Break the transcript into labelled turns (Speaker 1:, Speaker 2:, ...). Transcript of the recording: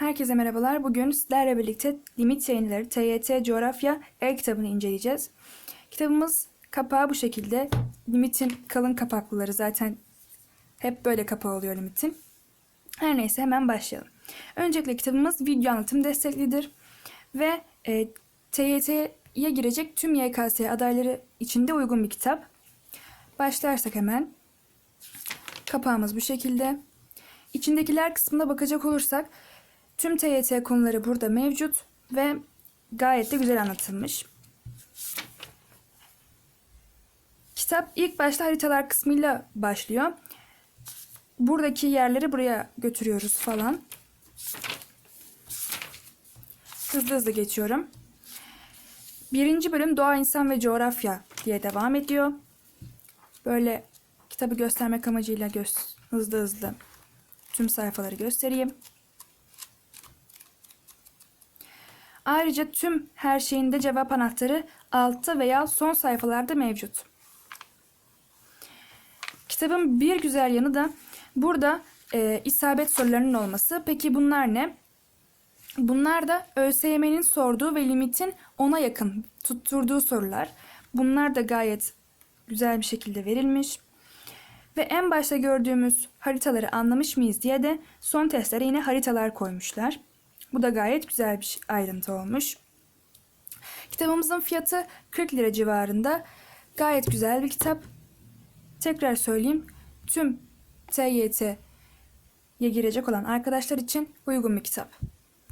Speaker 1: Herkese merhabalar. Bugün sizlerle birlikte limit yayınları TYT Coğrafya el kitabını inceleyeceğiz. Kitabımız kapağı bu şekilde. Limit'in kalın kapaklıları zaten hep böyle kapağı oluyor limitin. Her neyse hemen başlayalım. Öncelikle kitabımız video anlatım desteklidir. Ve e, TYT'ye girecek tüm YKS adayları için de uygun bir kitap. Başlarsak hemen. Kapağımız bu şekilde. İçindekiler kısmına bakacak olursak tüm TYT konuları burada mevcut ve gayet de güzel anlatılmış. Kitap ilk başta haritalar kısmıyla başlıyor. Buradaki yerleri buraya götürüyoruz falan. Hızlı hızlı geçiyorum. Birinci bölüm Doğa, İnsan ve Coğrafya diye devam ediyor. Böyle kitabı göstermek amacıyla göz, hızlı hızlı tüm sayfaları göstereyim. Ayrıca tüm her şeyinde cevap anahtarı altta veya son sayfalarda mevcut. Kitabın bir güzel yanı da burada e, isabet sorularının olması. Peki bunlar ne? Bunlar da ÖSYM'nin sorduğu ve limitin ona yakın tutturduğu sorular. Bunlar da gayet güzel bir şekilde verilmiş. Ve en başta gördüğümüz haritaları anlamış mıyız diye de son testlere yine haritalar koymuşlar. Bu da gayet güzel bir ayrıntı olmuş. Kitabımızın fiyatı 40 lira civarında. Gayet güzel bir kitap. Tekrar söyleyeyim. Tüm TYT'ye girecek olan arkadaşlar için uygun bir kitap.